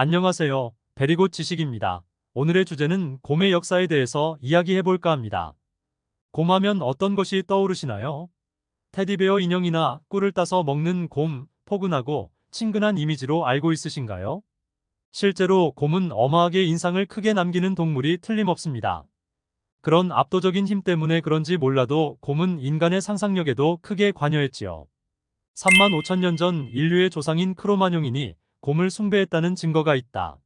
안녕하세요. 베리고 지식입니다. 오늘의 주제는 곰의 역사에 대해서 이야기해 볼까 합니다. 곰하면 어떤 것이 떠오르시나요? 테디베어 인형이나 꿀을 따서 먹는 곰, 포근하고 친근한 이미지로 알고 있으신가요? 실제로 곰은 어마하게 인상을 크게 남기는 동물이 틀림없습니다. 그런 압도적인 힘 때문에 그런지 몰라도 곰은 인간의 상상력에도 크게 관여했지요. 3만 5천 년 전 인류의 조상인 크로마뇽인이 곰을 숭배했다는 증거가 있다.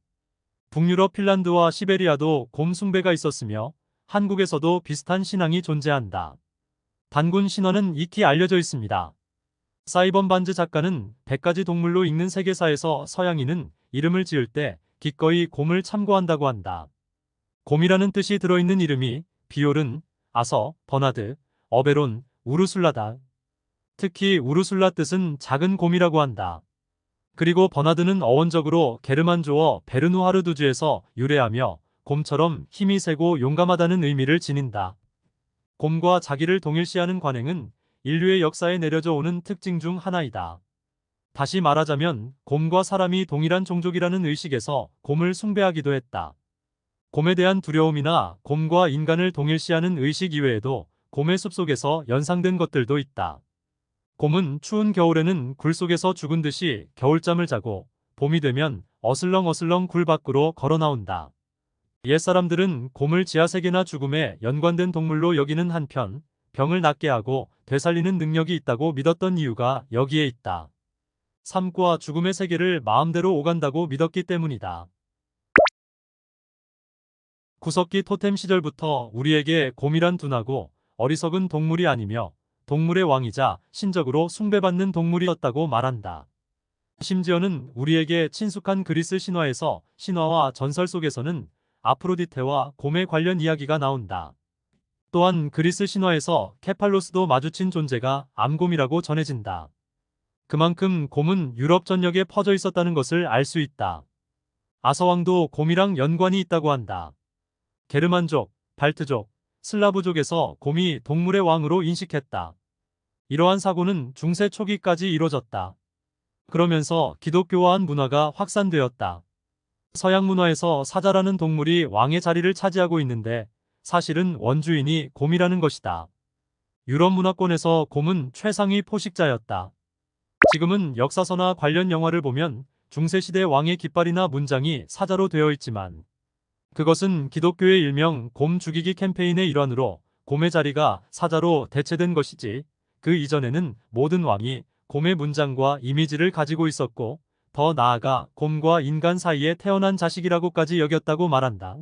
북유럽 핀란드와 시베리아도 곰 숭배가 있었으며 한국에서도 비슷한 신앙이 존재한다. 단군 신화는 익히 알려져 있습니다. 사이번 반즈 작가는 100가지 동물로 읽는 세계사에서 서양인은 이름을 지을 때 기꺼이 곰을 참고한다고 한다. 곰이라는 뜻이 들어있는 이름이 비올은, 아서, 버나드, 어베론, 우르술라다. 특히 우르술라 뜻은 작은 곰이라고 한다. 그리고 버나드는 어원적으로 게르만조어 베르누하르두주에서 유래하며 곰처럼 힘이 세고 용감하다는 의미를 지닌다. 곰과 자기를 동일시하는 관행은 인류의 역사에 내려져 오는 특징 중 하나이다. 다시 말하자면 곰과 사람이 동일한 종족이라는 의식에서 곰을 숭배하기도 했다. 곰에 대한 두려움이나 곰과 인간을 동일시하는 의식 이외에도 곰의 숲속에서 연상된 것들도 있다. 곰은 추운 겨울에는 굴 속에서 죽은 듯이 겨울잠을 자고 봄이 되면 어슬렁어슬렁 굴 밖으로 걸어 나온다. 옛사람들은 곰을 지하세계나 죽음에 연관된 동물로 여기는 한편 병을 낫게 하고 되살리는 능력이 있다고 믿었던 이유가 여기에 있다. 삶과 죽음의 세계를 마음대로 오간다고 믿었기 때문이다. 구석기 토템 시절부터 우리에게 곰이란 둔하고 어리석은 동물이 아니며 동물의 왕이자 신적으로 숭배받는 동물이었다고 말한다. 심지어는 우리에게 친숙한 그리스 신화에서 신화와 전설 속에서는 아프로디테와 곰의 관련 이야기가 나온다. 또한 그리스 신화에서 케팔로스도 마주친 존재가 암곰이라고 전해진다. 그만큼 곰은 유럽 전역에 퍼져 있었다는 것을 알 수 있다. 아서왕도 곰이랑 연관이 있다고 한다. 게르만족, 발트족, 슬라브족에서 곰이 동물의 왕으로 인식했다. 이러한 사고는 중세 초기까지 이뤄졌다. 그러면서 기독교화한 문화가 확산되었다. 서양 문화에서 사자라는 동물이 왕의 자리를 차지하고 있는데 사실은 원주인이 곰이라는 것이다. 유럽 문화권에서 곰은 최상위 포식자였다. 지금은 역사서나 관련 영화를 보면 중세시대 왕의 깃발이나 문장이 사자로 되어 있지만 그것은 기독교의 일명 곰 죽이기 캠페인의 일환으로 곰의 자리가 사자로 대체된 것이지 그 이전에는 모든 왕이 곰의 문장과 이미지를 가지고 있었고 더 나아가 곰과 인간 사이에 태어난 자식이라고까지 여겼다고 말한다.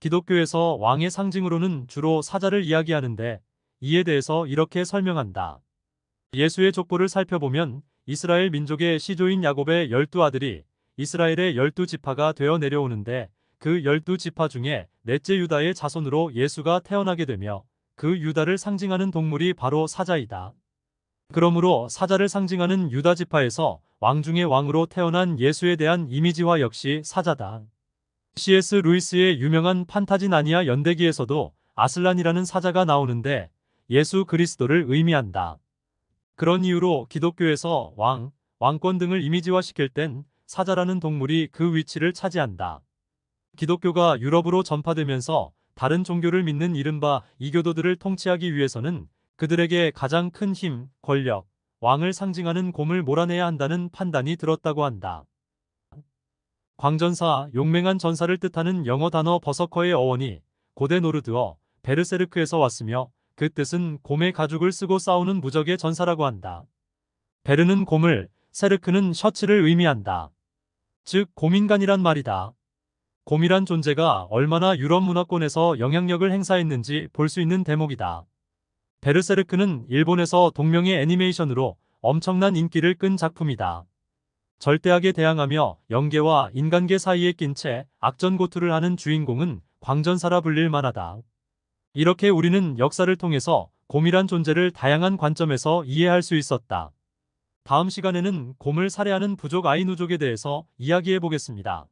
기독교에서 왕의 상징으로는 주로 사자를 이야기하는데 이에 대해서 이렇게 설명한다. 예수의 족보를 살펴보면 이스라엘 민족의 시조인 야곱의 열두 아들이 이스라엘의 열두 지파가 되어 내려오는데 그 열두 지파 중에 넷째 유다의 자손으로 예수가 태어나게 되며 그 유다를 상징하는 동물이 바로 사자이다. 그러므로 사자를 상징하는 유다 지파에서 왕 중의 왕으로 태어난 예수에 대한 이미지화 역시 사자다. C.S. 루이스의 유명한 판타지 나니아 연대기에서도 아슬란이라는 사자가 나오는데 예수 그리스도를 의미한다. 그런 이유로 기독교에서 왕, 왕권 등을 이미지화시킬 땐 사자라는 동물이 그 위치를 차지한다. 기독교가 유럽으로 전파되면서 다른 종교를 믿는 이른바 이교도들을 통치하기 위해서는 그들에게 가장 큰 힘, 권력, 왕을 상징하는 곰을 몰아내야 한다는 판단이 들었다고 한다. 광전사, 용맹한 전사를 뜻하는 영어 단어 버서커의 어원이 고대 노르드어 베르세르크에서 왔으며 그 뜻은 곰의 가죽을 쓰고 싸우는 무적의 전사라고 한다. 베르는 곰을, 세르크는 셔츠를 의미한다. 즉 곰인간이란 말이다. 곰이란 존재가 얼마나 유럽 문화권에서 영향력을 행사했는지 볼 수 있는 대목이다. 베르세르크는 일본에서 동명의 애니메이션으로 엄청난 인기를 끈 작품이다. 절대악에 대항하며 영계와 인간계 사이에 낀 채 악전고투를 하는 주인공은 광전사라 불릴 만하다. 이렇게 우리는 역사를 통해서 곰이란 존재를 다양한 관점에서 이해할 수 있었다. 다음 시간에는 곰을 살해하는 부족 아이누족에 대해서 이야기해 보겠습니다.